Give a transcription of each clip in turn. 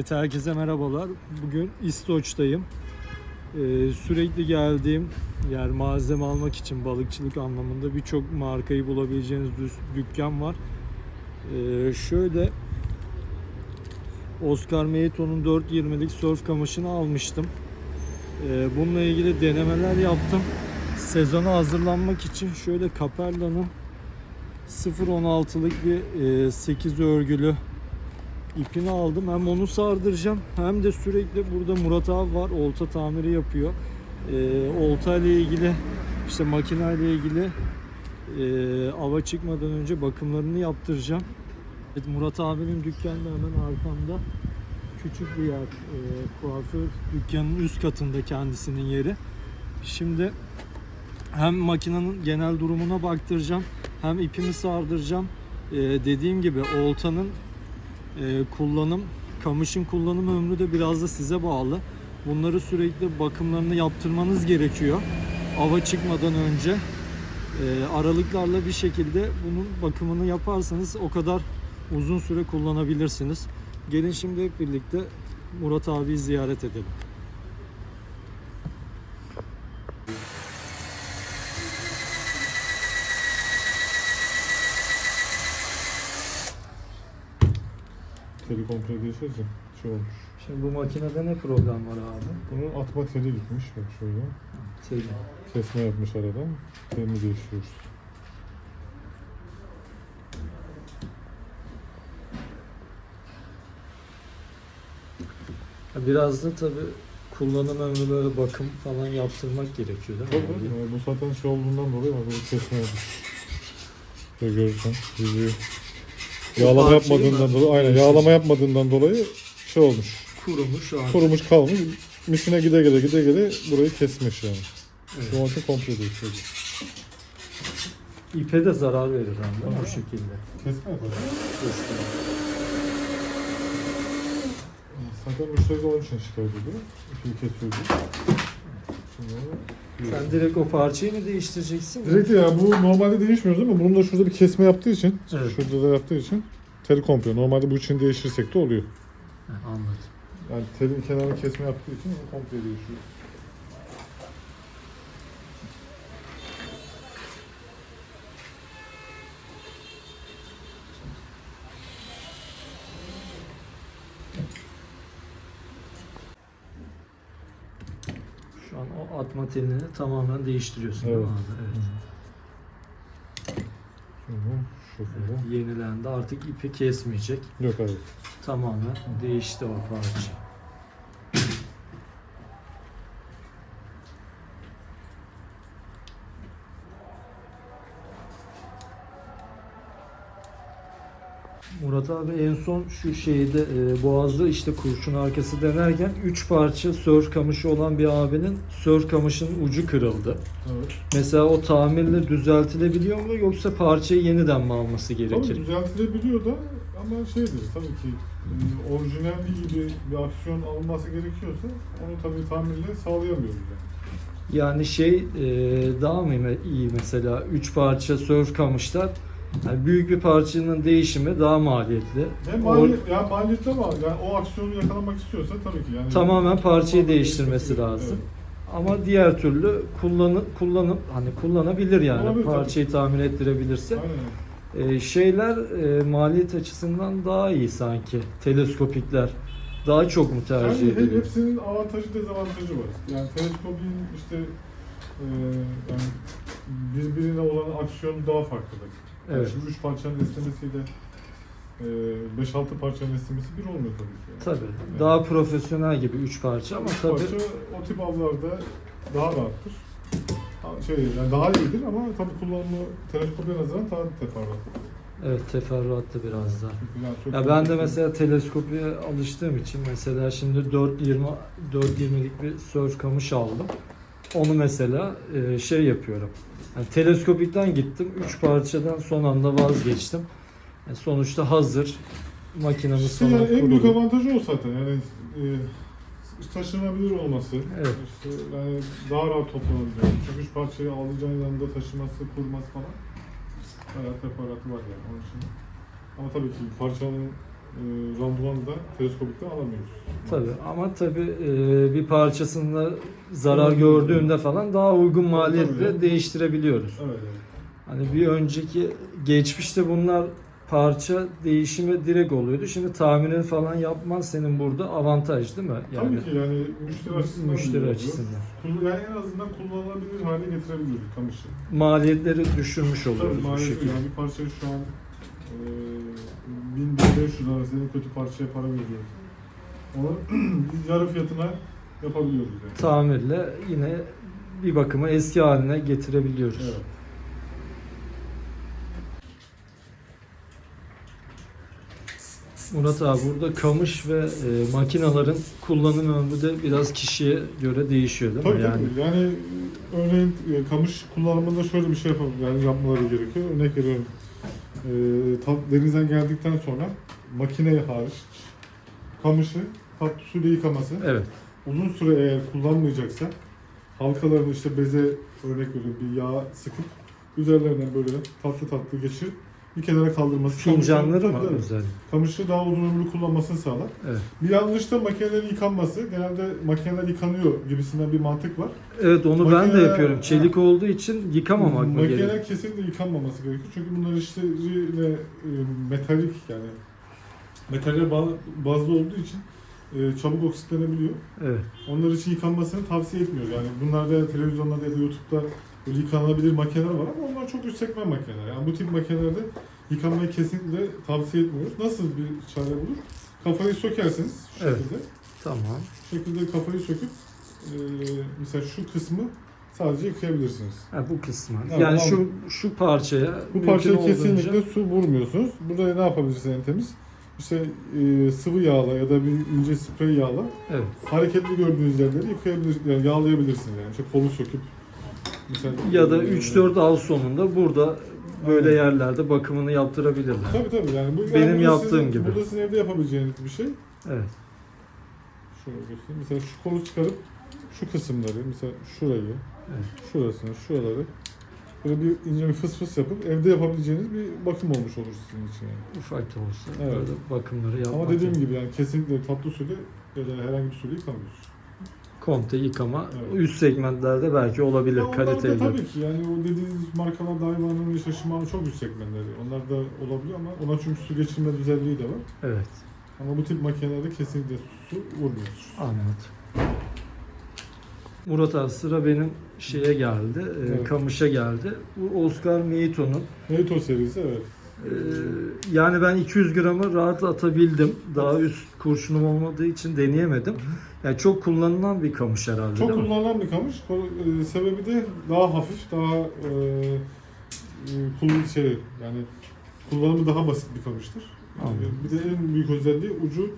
Evet, herkese merhabalar. Bugün İstoç'tayım. Ee, sürekli geldiğim yer malzeme almak için balıkçılık anlamında birçok markayı bulabileceğiniz dükkan var. Ee, şöyle Oscar Meyto'nun 4.20'lik surf kamışını almıştım. Ee, bununla ilgili denemeler yaptım. Sezona hazırlanmak için şöyle Capella'nın 0.16'lık bir e, 8 örgülü ipini aldım. Hem onu sardıracağım hem de sürekli burada Murat abi var. Olta tamiri yapıyor. Ee, olta ile ilgili işte makine ile ilgili e, ava çıkmadan önce bakımlarını yaptıracağım. Evet, Murat abinin dükkanı hemen arkamda. Küçük bir yer. E, kuaför dükkanının üst katında kendisinin yeri. Şimdi hem makinenin genel durumuna baktıracağım hem ipimi sardıracağım. Ee, dediğim gibi oltanın e, kullanım, kamışın kullanım ömrü de biraz da size bağlı. Bunları sürekli bakımlarını yaptırmanız gerekiyor. Ava çıkmadan önce e, aralıklarla bir şekilde bunun bakımını yaparsanız o kadar uzun süre kullanabilirsiniz. Gelin şimdi hep birlikte Murat abiyi ziyaret edelim. Teli komple değişince şey olmuş. Şimdi bu makinede ne problem var abi? Bunun atma teli gitmiş bak şöyle. Teli. Kesme yapmış arada. Telini değiştiriyoruz. Biraz da tabi kullanım ömrü böyle bakım falan yaptırmak gerekiyor değil mi? Tabii abi? yani bu zaten şey olduğundan dolayı bak bunu kesme yapmış. Şöyle görürsen yüzüğü. Yağlama parçayı yapmadığından mı? dolayı, aynen yağlama yapmadığından dolayı şey olmuş. Kurumuş artık. Kurumuş kalmış. Misine gide gide gide gide burayı kesmiş yani. Evet. Şu anki komple değişiyor. İpe de zarar verir hem de bu şekilde. Kesme yapar. Zaten müşteri de onun için şikayet ediyor. İpini kesiyor diye. Şimdi Sen direkt o parçayı mı değiştireceksin? Direkt ya bu normalde değişmiyoruz ama bunun da şurada bir kesme yaptığı için, Evet. şurada da yaptığı için teli komple. Normalde bu için değiştirsek de oluyor. Anladım. Yani telin kenarını kesme yaptığı için bu komple değişiyor. Şu an o atma telini tamamen değiştiriyorsun değil mi Evet. abi? Evet. Şimdi şu şekilde. Yenilendi. Artık ipi kesmeyecek. Yok hayır. Tamamen değişti o parça. Murat abi en son şu şeyde e, Boğaz'da işte kurşun arkası denerken 3 parça sörf kamışı olan bir abinin sörf kamışının ucu kırıldı. Evet. Mesela o tamirle düzeltilebiliyor mu yoksa parçayı yeniden mi alması Tabii gerekir? düzeltilebiliyor da ama şeydir tabii ki e, orijinal gibi bir aksiyon alınması gerekiyorsa onu tabii tamirle sağlayamıyoruz yani. Yani şey e, daha mı iyi mesela 3 parça sörf kamışlar yani büyük bir parçanın değişimi daha maliyetli. Hem O- maliyet, ya maliyetli ama yani o aksiyonu yakalamak istiyorsa tabii ki yani Tamamen parçayı değiştirmesi lazım. Ama diğer türlü kullanıp kullanıp hani kullanabilir yani Olabilir tabii. parçayı tamir ettirebilirse. Aynen. E, şeyler e, maliyet açısından daha iyi sanki. Teleskopikler daha çok mu tercih Yani ediliyor? hepsinin avantajı dezavantajı var. Yani teleskopin işte e, yani birbirine olan aksiyonu daha farklıdır. Evet. Şimdi 3 parçanın esnemesiyle e, 5-6 parçanın esnemesi bir olmuyor tabii ki. Yani. Tabii. Yani Daha profesyonel gibi 3 parça ama üç tabii parça o tip avlarda daha rahattır. Ha, Şey, yani daha iyidir ama tabii kullanımı teleskope nazaran daha teferruat. evet teferruatlı biraz çok Ya ben de mesela teleskopiye alıştığım için mesela şimdi 4.20 4.20'lik bir surf kamış aldım. Onu mesela e, şey yapıyorum. Yani teleskopikten gittim. 3 parçadan son anda vazgeçtim. Yani sonuçta hazır. Makinenin İşte sonra yani en büyük avantajı o zaten. Yani e, taşınabilir olması. Evet. İşte yani daha rahat toplanabiliyor. Çünkü üç parçayı alacağın yanında taşıması, kurması falan bayağı teferruatı var yani onun için. Ama tabii ki parçanın e, randımanı da teleskopikten alamıyoruz. Tabii ama tabii e, bir parçasında zarar gördüğünde falan daha uygun maliyetle Tabii. değiştirebiliyoruz. Evet. Hani bir önceki geçmişte bunlar parça değişimi direkt oluyordu. Şimdi tamirini falan yapman senin burada avantaj değil mi? Yani Tabii ki yani müşteri açısından müşteri açısından. Kul- Yani en azından kullanılabilir hale getirebiliyoruz kamışı. maliyetleri düşürmüş oluyoruz Tabii bu maalesef şekilde. yani bir parçayı şu an e, 1500 arası en kötü parçaya para veriyoruz. Onu biz yarı fiyatına yapabiliyoruz yani. Tamirle yine bir bakıma eski haline getirebiliyoruz. Evet. Murat abi burada kamış ve e, makinaların kullanım ömrü de biraz kişiye göre değişiyor değil mi? Tabii yani tabii. Yani e, örneğin e, kamış kullanımında şöyle bir şey yapalım. Yani yapmaları gerekiyor. Örnek veriyorum. E, ta- denizden geldikten sonra makineyi hariç kamışı tatlı suyla yıkaması. evet. Uzun süre eğer kullanmayacaksa halkalarını işte beze örnek veriyorum bir yağ sıkıp üzerlerinden böyle tatlı tatlı geçirip bir kenara kaldırması. Fincanları mı özel? Kamışı daha uzun ömürlü kullanmasını sağlar. Evet. Bir yanlış da makinelerin yıkanması. Genelde makineler yıkanıyor gibisinden bir mantık var. Evet onu ben de yapıyorum. Çelik olduğu için yıkamamak mı Makineler gerekiyor? kesinlikle yıkanmaması gerekiyor. Çünkü bunlar işte yine e, metalik yani metaller ba- bazlı olduğu için e, çabuk oksitlenebiliyor. Evet. Onlar için yıkanmasını tavsiye etmiyoruz. Yani bunlarda televizyonlarda ya da YouTube'da böyle yıkanabilir makineler var ama onlar çok üst segment makineler. Yani bu tip makinelerde yıkanmayı kesinlikle tavsiye etmiyoruz. Nasıl bir çare olur? Kafayı sökersiniz şu Evet. şekilde. Tamam. Şu şekilde kafayı söküp e, mesela şu kısmı sadece yıkayabilirsiniz. Ha, bu kısmı. Evet, yani şu anladım. şu parçaya Bu parçaya olduğunca- kesinlikle su vurmuyorsunuz. Burada ne yapabilirsiniz en temiz? İşte e, sıvı yağla ya da bir ince sprey yağla Evet. hareketli gördüğünüz yerleri yıkayabilir, yani yağlayabilirsiniz yani. İşte kolu söküp mesela Ya da e, 3-4 al sonunda burada böyle Aynen. yerlerde bakımını yaptırabilirler. Tabii tabii yani bu Benim yani yaptığım sizin, gibi. Burada sizin evde yapabileceğiniz bir şey. Evet. Şöyle göstereyim. Mesela şu kolu çıkarıp şu kısımları mesela şurayı, Evet. şurasını, şuraları böyle bir ince bir fıs fıs yapıp evde yapabileceğiniz bir bakım olmuş olur sizin için yani. Ufak da olsa Evet. böyle bakımları yapmak. Ama dediğim gibi yani kesinlikle tatlı suyla ya da herhangi bir suyla yıkamıyoruz. Komple yıkama Evet. üst segmentlerde belki olabilir Ya onlar da kaliteli. tabii ki yani o dediğiniz markalar Daiwa'nın işte Shimano çok üst segmentleri. Onlar da olabiliyor ama ona çünkü su geçirme özelliği de var. Evet. Ama bu tip makinelerde kesinlikle su vurmuyoruz. Anladım. Murat abi sıra benim şeye geldi, e, Evet. kamışa geldi. Bu Oscar Meito'nun Nato serisi evet. e, yani ben 200 gramı rahat atabildim. Daha üst kurşunum olmadığı için deneyemedim. Yani çok kullanılan bir kamış herhalde Çok değil mi? kullanılan bir kamış. Ko- e, sebebi de daha hafif, daha e, e, kul- şey yani kullanımı daha basit bir kamıştır. E, Anladım. bir de en büyük özelliği ucu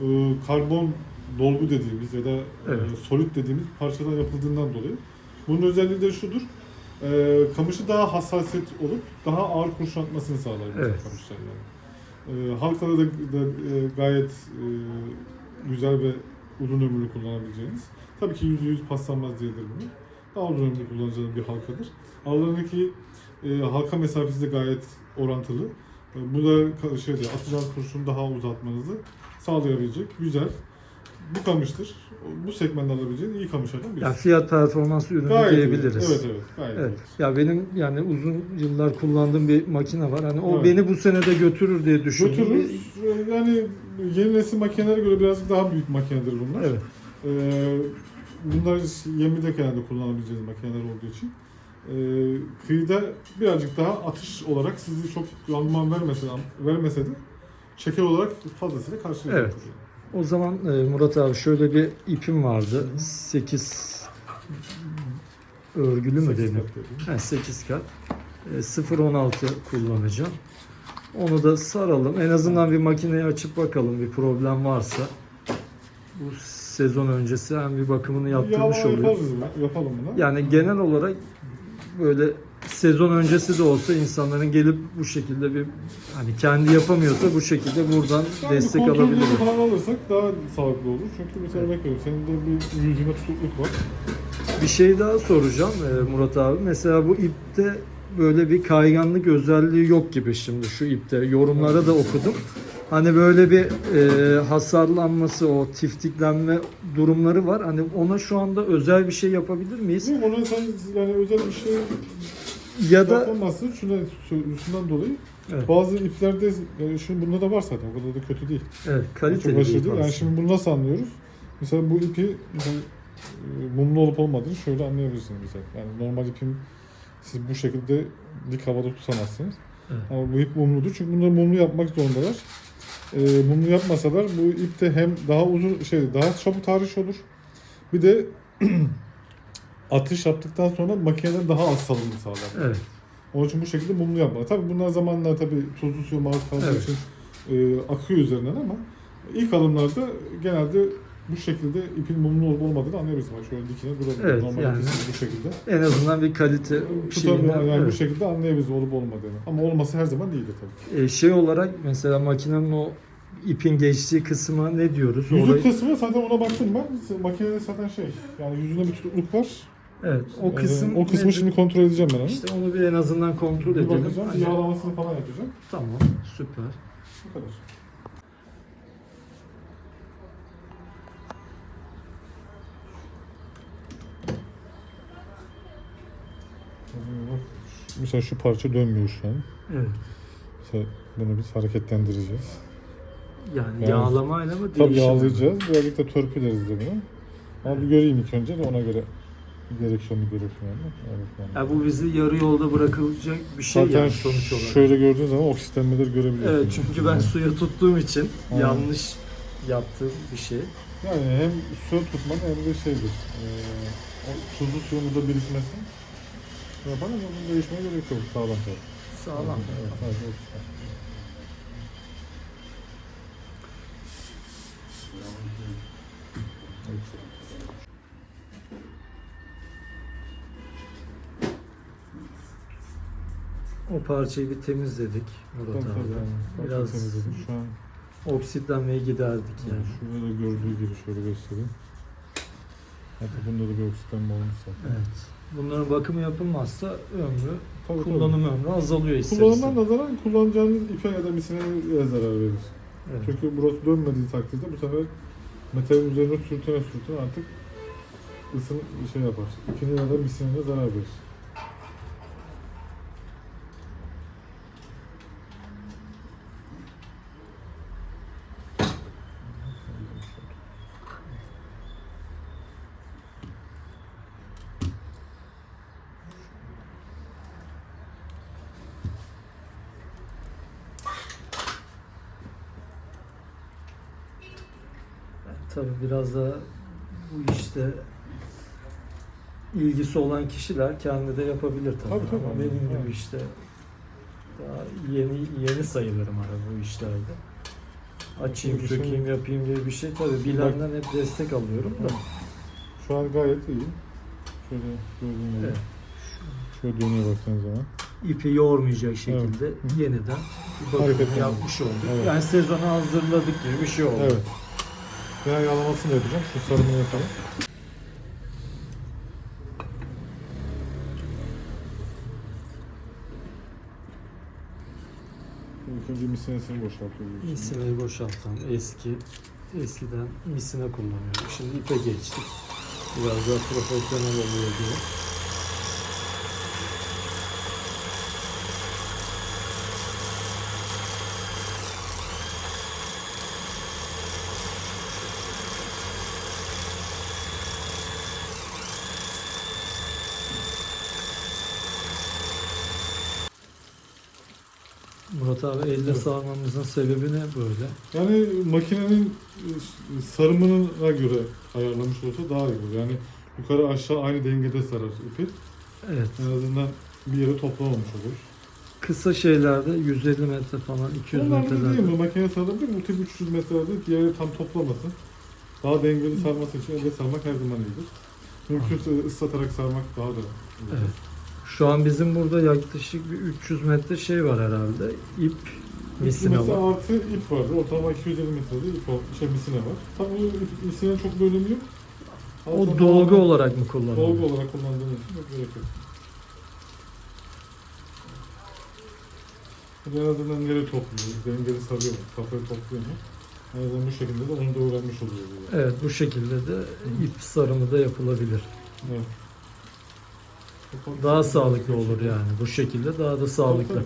e, karbon dolgu dediğimiz ya da e, Evet. solit dediğimiz parçadan yapıldığından dolayı. Bunun özelliği de şudur. E, kamışı daha hassasiyet olup daha ağır kurşun atmasını sağlar bu Evet. kamışlar yani. E, halkada da, da e, gayet e, güzel ve uzun ömürlü kullanabileceğiniz. Tabii ki yüzde yüz paslanmaz değildir bunu. Daha uzun ömürlü kullanacağınız bir halkadır. Aralarındaki e, halka mesafesi de gayet orantılı. E, bu da şeyde atacağınız kurşunu daha uzatmanızı sağlayabilecek güzel bir kamıştır. Bu segmentte alabileceğiniz iyi kamışlardan birisi. Yani fiyat performans ürünü Gayet iyi. diyebiliriz. Evet evet gayet Evet. iyi. Ya benim yani uzun yıllar kullandığım bir makine var. Hani o Evet. beni bu sene de götürür diye düşündüm. Götürür. E, Yani yeni nesil makinelere göre birazcık daha büyük makinedir bunlar. Evet. Ee, bunlar yemide genelde kullanabileceğiniz makineler olduğu için ee, kıyıda birazcık daha atış olarak sizi çok randıman vermese, vermese de çeker olarak fazlasıyla karşılayacaktır. O zaman e, Murat abi şöyle bir ipim vardı. 8 örgülü mü denir? kat dediğim. Ha, 8 kat. E, 0.16 kullanacağım. Onu da saralım. En azından bir makineyi açıp bakalım bir problem varsa. Bu sezon öncesi hem bir bakımını yaptırmış Yağlama oluyor. yaparız, yapalım bunu. Yani genel olarak böyle sezon öncesi de olsa insanların gelip bu şekilde bir hani kendi yapamıyorsa bu şekilde buradan bir destek kontrol alabilir. falan alırsak daha sağlıklı olur. Çünkü mesela örnek veriyorum, senin de bir yüzüne tutukluk var. Bir şey daha soracağım e, Murat abi. Mesela bu ipte böyle bir kayganlık özelliği yok gibi şimdi şu ipte. Yorumlara da okudum. Hani böyle bir e, hasarlanması, o tiftiklenme durumları var. Hani ona şu anda özel bir şey yapabilir miyiz? Yok ona sen yani özel bir şey Ya da yapamazsın. Şuna, şundan dolayı. Evet. Bazı iplerde, yani şimdi bunda da var zaten. O kadar da kötü değil. evet, Çok kaliteli aşırı bir değil. Yani şimdi bunu nasıl anlıyoruz? Mesela bu ipi mesela, e, mumlu olup olmadığını şöyle anlayabilirsiniz mesela. Yani normal ipin siz bu şekilde dik havada tutamazsınız. Evet. Ama bu ip mumludur. Çünkü bunları mumlu yapmak zorundalar. E, mumlu yapmasalar bu ipte hem daha uzun şey daha çabuk tahriş olur. Bir de atış yaptıktan sonra makineden daha az salınım sağlar. Evet. Onun için bu şekilde mumlu yapmalı. Tabii bunlar zamanla tabii tuzlu suya maruz kaldığı Evet. için e, akıyor üzerinden ama ilk alımlarda genelde bu şekilde ipin mumlu olup olmadığını anlayabilirsin. Bak şöyle dikine durabilir. Evet, Normal yani bu şekilde. En azından bir kalite şeyinden. yani evet. bu şekilde anlayabiliriz olup olmadığını. Ama olması her zaman iyidir tabii. E, şey olarak mesela makinenin o ipin geçtiği kısma ne diyoruz? Yüzük Orayı- kısmı zaten ona baktım ben. Makinede zaten şey yani yüzünde bir tutukluk var. Evet. O Ee, kısım o kısmı nedir? şimdi kontrol edeceğim ben onu. İşte onu bir en azından kontrol bir edelim. bakacağım. Hani- Yağlamasını falan yapacağım. Tamam. Süper. Bu kadar. Mesela şu parça dönmüyor şu an. Evet. Mesela bunu biz hareketlendireceğiz. Yani Yani- yağlamayla mı Tabii yağlayacağız. Da törpüleriz de bunu. Ama bir göreyim ilk önce de ona göre gerekiyor mu gerekmiyor mu? Evet, yani. Ya bu bizi yarı yolda bırakılacak bir şey Zaten yani sonuç olarak. şöyle gördüğün zaman oksitlenmeleri görebiliyorsun. Evet çünkü ben suya tuttuğum için Ha. yanlış yaptığım bir şey. Yani hem su tutmak hem de şeydir. O tuzlu suyun da birikmesi. Yapar ama bunun değişmeye gerek yok. Sağlam tabii. Sağlam. Evet, evet, o. Evet. O parçayı bir temizledik Murat Tabii, tabii, abi. yani. Biraz Çok temizledim. Şu an oksitlenmeyi giderdik yani. yani şurada da gördüğü gibi şöyle göstereyim. Hatta bunda da bir oksitlenme zaten. Evet. Bunların bakımı yapılmazsa ömrü, Tabii, kullanım ömrü azalıyor ister Kullanımdan istemez. nazaran kullanacağınız ipe ya da misineye zarar verir. Evet. Çünkü burası dönmediği takdirde bu sefer metalin üzerine sürtüne sürtüne artık ısın şey yapar. İpine ya da misinine zarar verir. Tabii biraz da bu işte ilgisi olan kişiler kendi de yapabilir tabii. Tabii, tabii. Ama benim Evet. gibi işte daha yeni yeni sayılırım hani bu işlerde. Açayım, şey- sökeyim, yapayım gibi bir şey tabii bilenden hep destek alıyorum da. Şu an gayet iyi. Şöyle gördüğün gibi. Evet. Şöyle dönüyor baktığınız zaman. ipi yoğurmayacak şekilde yeniden bir Hareketlendir. yapmış olduk. Evet. Yani sezona hazırladık gibi bir şey oldu. Evet. Genel yağlamasını yapacağım. Şu sarımını yapalım. İlk önce misinesini boşaltıyoruz. Misineyi boşaltan eski eskiden misine kullanıyorduk. Şimdi ipe geçtik. Biraz daha profesyonel oluyor diye. Murat abi elle Evet. sarmamızın sebebi ne böyle? Yani makinenin e, sarımına göre ayarlamış olsa daha iyi olur. Yani yukarı aşağı aynı dengede sarar ipi. Evet. En azından bir yere toplamamış olur. Kısa şeylerde 150 metre falan 200 Onlar da değil metrelerde. mi? Makine sarılınca multi 300 metrelerde bir yere tam toplamasın. Daha dengeli sarması için elde sarmak her zaman iyidir. Mümkünse ıslatarak sarmak daha da iyidir. Evet. Şu an bizim burada yaklaşık bir 300 metre şey var herhalde. İp misine Mesela var. artı ip vardı. Ortalama 250 metrede ip var. Şey misine var. Tam ip, misine çok bir önemi yok. O Altına dolgu tamamen olarak mı kullanılıyor? Dolgu olarak kullandığınız için çok gerek yok. Bu da en azından nereye topluyor, dengeli sarıyor mu, kafayı topluyor mu? En azından bu şekilde de onu da öğrenmiş oluyor. Evet bu şekilde de ip sarımı da yapılabilir. Evet. Daha sağlıklı olur yani. Bu şekilde daha da sağlıklı.